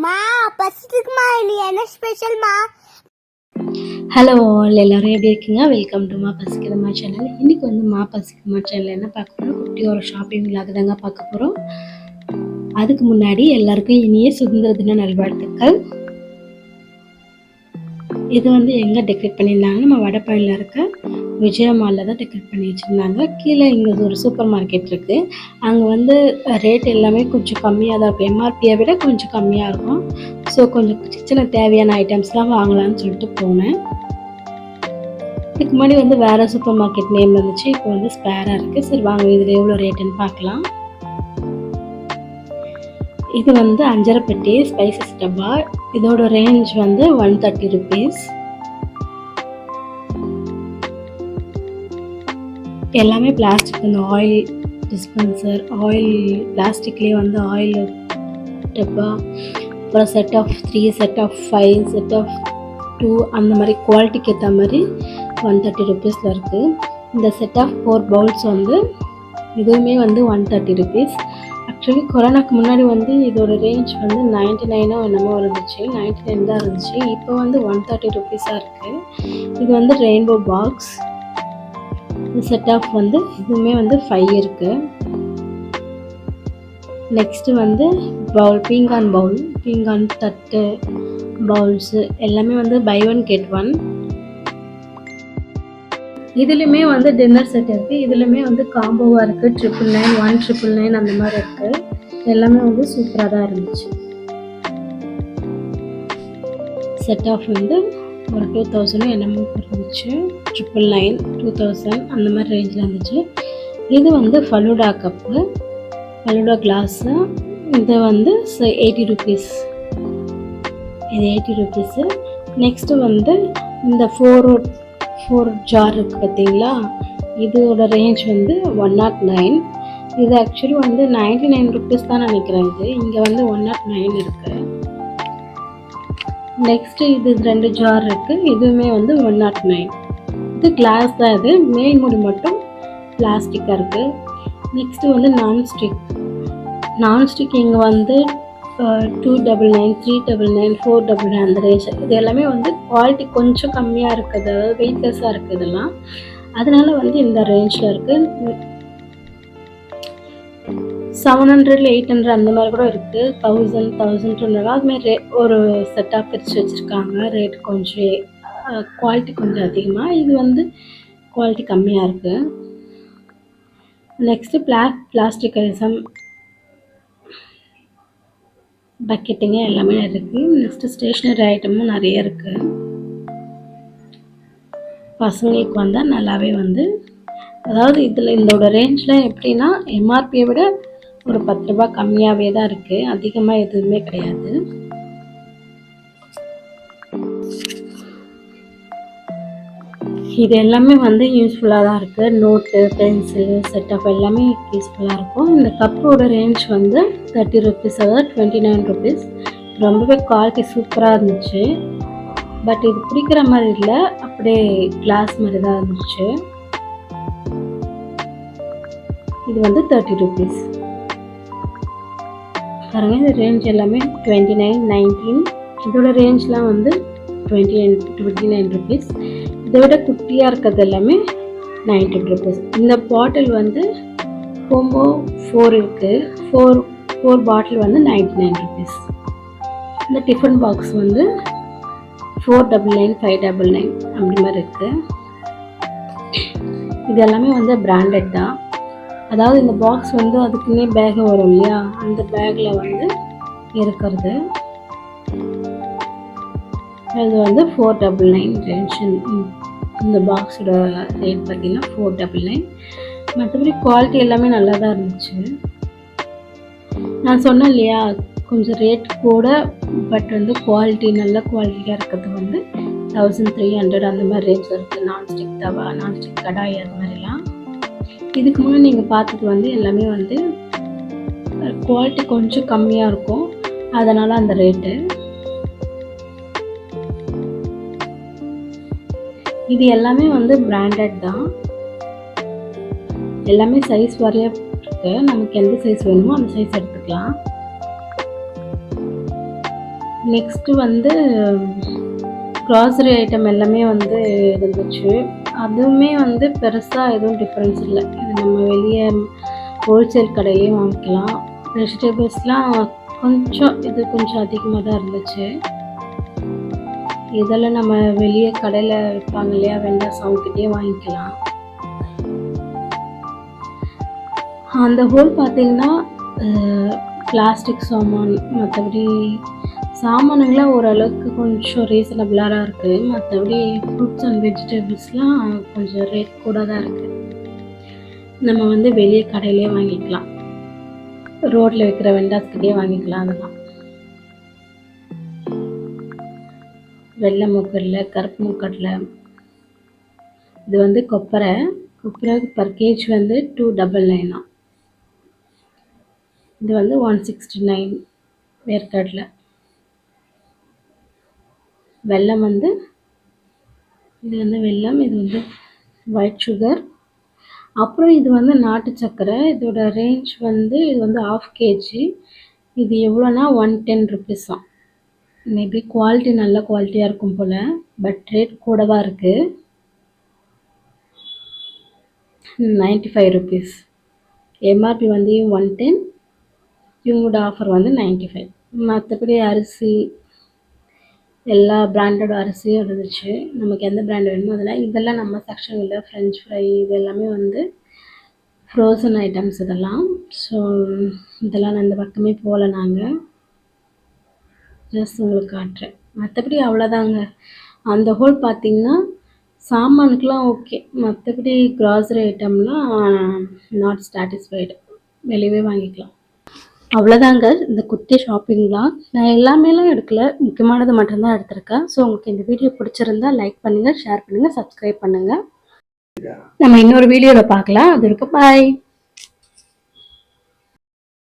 மா பசிக்குமா இல்லையா என்ன ஸ்பெஷல்மா ஹலோ ஆல் எல்லாரும் எப்படி இருக்கீங்க? வெல்கம் டு மா பசிக்கிறமா சேனல் இன்றைக்கி வந்து மா பசிக்கிறமா சேனல் என்ன பார்க்க போகிறோம் குட்டி ஒரு ஷாப்பிங் விழாக்கு தாங்க பார்க்க போகிறோம் அதுக்கு முன்னாடி எல்லாருக்கும் இனிய சுதந்திர தின நல்வாழ்த்துக்கள். இது வந்து எங்கே டெக்கரேட் பண்ணியிருந்தாங்க நம்ம வடப்பாயில் இருக்க விஜய மாலில் தான் டெக்கரேட் பண்ணி வச்சுருந்தாங்க. கீழே இங்கே ஒரு சூப்பர் மார்க்கெட் இருக்குது அங்கே வந்து ரேட் எல்லாமே கொஞ்சம் கம்மியாக தான் இருக்கும். எம்ஆர்பியை விட கொஞ்சம் கம்மியாக இருக்கும். ஸோ கொஞ்சம் சின்ன சின்ன தேவையான ஐட்டம்ஸ்லாம் வாங்கலாம்னு சொல்லிட்டு போனேன். இதுக்கு முன்னாடி வந்து வேறு சூப்பர் மார்க்கெட் நேம் இருந்துச்சு. இப்போ வந்து ஸ்பேராக இருக்குது சரி வாங்க இதில் எவ்வளோ ரேட்டுன்னு பார்க்கலாம். இது வந்து அஞ்சரை பெட்டி ஸ்பைசஸ் டப்பா. இதோட ரேஞ்ச் வந்து ஒன் தேர்ட்டி ருபீஸ் எல்லாமே பிளாஸ்டிக் இந்த ஆயில் டிஸ்பென்சர் ஆயில் பிளாஸ்டிக்லேயே வந்து ஆயில் டப்பா அப்புறம் set of three set of five set of two அந்த மாதிரி குவாலிட்டிக்கு ஏற்ற மாதிரி ஒன் தேர்ட்டி ருபீஸில் இருக்குது இந்த செட் ஆஃப் ஃபோர் பவுல்ஸ் வந்து இதுவுமே வந்து ஒன் தேர்ட்டி ருபீஸ் ஆக்சுவலி கொரோனாக்கு முன்னாடி வந்து இதோட ரேஞ்ச் வந்து நைன்டி நைனோ என்னமோ இருந்துச்சு. நைன்டி நைன் தான் இருந்துச்சு. இப்போ வந்து ஒன் தேர்ட்டி ருபீஸாக இருக்குது இது வந்து ரெயின்போ பாக்ஸ் செட் ஆஃப் வந்து இதுவுமே வந்து ஃபைவ் இருக்குது நெக்ஸ்ட்டு வந்து பவுல் பீங்கான் பவுல் பீங்கான் தட்டு பவுல்ஸு எல்லாமே வந்து பை ஒன் கெட் ஒன் இதுலேயுமே வந்து டின்னர் செட் இருக்குது இதுலேயுமே வந்து காம்போவாக இருக்குது triple nine one triple nine அந்த மாதிரி இருக்குது எல்லாமே வந்து சூப்பராக தான் இருந்துச்சு. செட் ஆஃப் வந்து ஒரு டூ தௌசண்ட் என்னமோ இருந்துச்சு. ட்ரிபிள் நைன் டூ தௌசண்ட் அந்த மாதிரி ரேஞ்சில் இருந்துச்சு. இது வந்து ஃபலூடா கப்பு ஃபலூடா கிளாஸு இது வந்து எயிட்டி ருபீஸ் இது எயிட்டி ருபீஸு நெக்ஸ்ட்டு வந்து இந்த ஃபோர் ஃபோர் ஜார் இருக்குது பார்த்தீங்களா? இதோட ரேஞ்ச் வந்து ஒன் நாட் நைன் இது ஆக்சுவலி வந்து நைன்டி நைன் ருபீஸ் தான் நினைக்கிறேன் இது. இங்கே வந்து ஒன் நாட் நைன் இருக்குது நெக்ஸ்ட்டு இது ரெண்டு ஜார் இருக்குது இதுவுமே வந்து ஒன் நாட் நைன் இது கிளாஸ் தான் இது. மேல் மூடி மட்டும் பிளாஸ்டிக்காக இருக்குது நெக்ஸ்ட்டு வந்து நான்ஸ்டிக் நான்ஸ்டிக் இங்கே வந்து two double nine three double nine four double nine அந்த ரேஞ்ச் இது எல்லாமே வந்து குவாலிட்டி கொஞ்சம் கம்மியாக இருக்குது. அதாவது வெயிட்லெஸ்ஸாக இருக்குது இதெல்லாம். அதனால வந்து இந்த ரேஞ்சில் இருக்குது செவன் ஹண்ட்ரட்ல எயிட் ஹண்ட்ரட் அந்த மாதிரி கூட இருக்குது தௌசண்ட் தௌசண்ட் டூ ஹண்ட்ரட் அதுமாதிரி ரே ஒரு செட்டாக பிரித்து வச்சுருக்காங்க. ரேட் கொஞ்சம் குவாலிட்டி கொஞ்சம் அதிகமாக இது வந்து குவாலிட்டி கம்மியாக இருக்குது நெக்ஸ்ட்டு பிளா பிளாஸ்டிக் ஐசம் பக்கெட்டுங்க எல்லாமே இருக்குது நெக்ஸ்ட்டு ஸ்டேஷ்னரி ஐட்டமும் நிறைய இருக்குது பசங்களுக்கு வந்தால் நல்லாவே வந்து அதாவது இதில் இதோட ரேஞ்சில் எப்படின்னா எம்ஆர்பியை விட ஒரு பத்து ரூபா கம்மியாகவே தான் இருக்குது அதிகமாக எதுவுமே கிடையாது. இது எல்லாமே வந்து யூஸ்ஃபுல்லாக தான் இருக்குது நோட்டு பென்சில் செட்டப் எல்லாமே யூஸ்ஃபுல்லாக இருக்கும். இந்த கப்போட ரேஞ்ச் வந்து தேர்ட்டி ருபீஸ் அதாவது டுவெண்ட்டி நைன் ருபீஸ் ரொம்பவே குவாலிட்டி சூப்பராக இருந்துச்சு. பட் இது பிடிக்கிற மாதிரி இல்லை. அப்படியே கிளாஸ் மாதிரி தான் இருந்துச்சு. இது வந்து தேர்ட்டி ருபீஸ் பாருங்க இந்த ரேஞ்ச் எல்லாமே டுவெண்ட்டி நைன் நைன்டீன் இதோட ரேஞ்ச்லாம் வந்து twenty nine twenty nine rupees இதை விட குட்டியாக இருக்கிறது எல்லாமே நைன்டி ருபீஸ். இந்த பாட்டில் வந்து கோம்போ ஃபோர் இருக்குது ஃபோர் ஃபோர் பாட்டில் வந்து நைன்டி நைன் ருபீஸ் இந்த டிஃபன் பாக்ஸ் வந்து four double nine five double nine அப்படி மாதிரி இருக்குது இது எல்லாமே வந்து பிராண்டட் தான். அதாவது இந்த பாக்ஸ் வந்து அதுக்குன்னே பேக் வரும் இல்லையா? அந்த பேக்கில் வந்து இருக்கிறது. இது வந்து ஃபோர் டபுள் நைன் டென்ஷன் இந்த பாக்ஸோட ரேட் பார்த்தீங்கன்னா ஃபோர் டபுள் நைன் மற்றபடி குவாலிட்டி எல்லாமே நல்லா தான் இருந்துச்சு. நான் சொன்னேன் இல்லையா கொஞ்சம் ரேட் கூட பட் வந்து குவாலிட்டி நல்ல குவாலிட்டியாக இருக்கிறது வந்து தௌசண்ட் த்ரீ ஹண்ட்ரட் அந்த மாதிரி ரேட்ஸ் இருக்குது நான்ஸ்டிக் தவா நான்ஸ்டிக் கடாய் அது மாதிரிலாம். இதுக்கு முன்னாடி நீங்கள் பார்த்தது வந்து எல்லாமே வந்து குவாலிட்டி கொஞ்சம் கம்மியாக இருக்கும். அதனால் அந்த ரேட்டு இது எல்லாமே வந்து பிராண்டட் தான். எல்லாமே சைஸ் வரைய இருக்கு. நமக்கு எந்த சைஸ் வேணுமோ அந்த சைஸ் எடுத்துக்கலாம். நெக்ஸ்ட்டு வந்து க்ராசரி ஐட்டம் எல்லாமே வந்து இருந்துச்சு. அதுவுமே வந்து பெருசாக எதுவும் டிஃப்ரென்ஸ் இல்லை. இது நம்ம வெளியே ஹோல்சேல் கடையிலையும் வாங்கிக்கலாம். வெஜிடபிள்ஸ்லாம் கொஞ்சம் இது கொஞ்சம் அதிகமாக தான் இருந்துச்சு. இதெல்லாம் நம்ம வெளியே கடையில் விற்பாங்க இல்லையா வெண்டாஸ் அவங்ககிட்டயே வாங்கிக்கலாம். அந்த ஹோல் பார்த்தீங்கன்னா பிளாஸ்டிக் சாமான் மற்றபடி சாமானுங்களாம் ஓரளவுக்கு கொஞ்சம் ரீசனபிளாக தான் இருக்குது மற்றபடி ஃப்ரூட்ஸ் அண்ட் வெஜிடபிள்ஸ்லாம் கொஞ்சம் ரேட் கூட தான் இருக்குது நம்ம வந்து வெளியே கடையிலே வாங்கிக்கலாம். ரோட்டில் விற்கிற வெண்டாஸ்கிட்டே வாங்கிக்கலாம் அதெல்லாம். வெள்ளை மூக்கடலை கருப்பு மூக்கடலை. இது வந்து கொப்பரை. கொப்பரை பர் கேஜ் வந்து டூ டபுள் நைனா இது வந்து ஒன் சிக்ஸ்டி நைன் வேர்க்கடலை. வெல்லம் வந்து இது வந்து வெல்லம் இது வந்து ஒயிட் சுகர் அப்புறம் இது வந்து நாட்டு சர்க்கரை. இதோட ரேஞ்ச் வந்து இது வந்து ஆஃப் கேஜி இது எவ்வளோனா ஒன் டென் ருபீஸ் தான் மேபி குவாலிட்டி நல்ல குவாலிட்டியாக இருக்கும் போல் பட் ரேட் கூடவாக இருக்குது நைன்ட்டி ஃபைவ் ருபீஸ் எம்ஆர்பி வந்து ஒன் டென் இவங்களோட ஆஃபர் வந்து நைன்ட்டி ஃபைவ் மற்றபடி அரிசி எல்லா பிராண்டட் அரிசியும் இருந்துச்சு. நமக்கு எந்த பிராண்ட் வேணுமோ அதில் இதெல்லாம் நம்ம செக்ஷன் இல்லை ஃப்ரெஞ்ச் ஃப்ரை இது எல்லாமே வந்து ஃப்ரோசன் ஐட்டம்ஸ் இதெல்லாம். ஸோ இதெல்லாம் நான் இந்த பக்கமே போகல நாங்கள் ஜஸ்ட் உங்களுக்கு காட்டுறேன். மற்றபடி அவ்வளோதாங்க அந்த ஹோல் பார்த்தீங்கன்னா சாமானுக்கெலாம் ஓகே மற்றபடி க்ராசரி ஐட்டம்லாம் நாட் சாட்டிஸ்ஃபைடு வெளியவே வாங்கிக்கலாம். அவ்வளோதாங்க இந்த குட்டி ஷாப்பிங்லாம் நான் எல்லாமேலாம் எடுக்கல. முக்கியமானது மட்டும்தான் எடுத்திருக்கேன். ஸோ உங்களுக்கு இந்த வீடியோ பிடிச்சிருந்தா லைக் பண்ணுங்கள் ஷேர் பண்ணுங்கள் சப்ஸ்கிரைப் பண்ணுங்கள் நம்ம இன்னொரு வீடியோவில் பார்க்கலாம். அது இருக்கு பாய்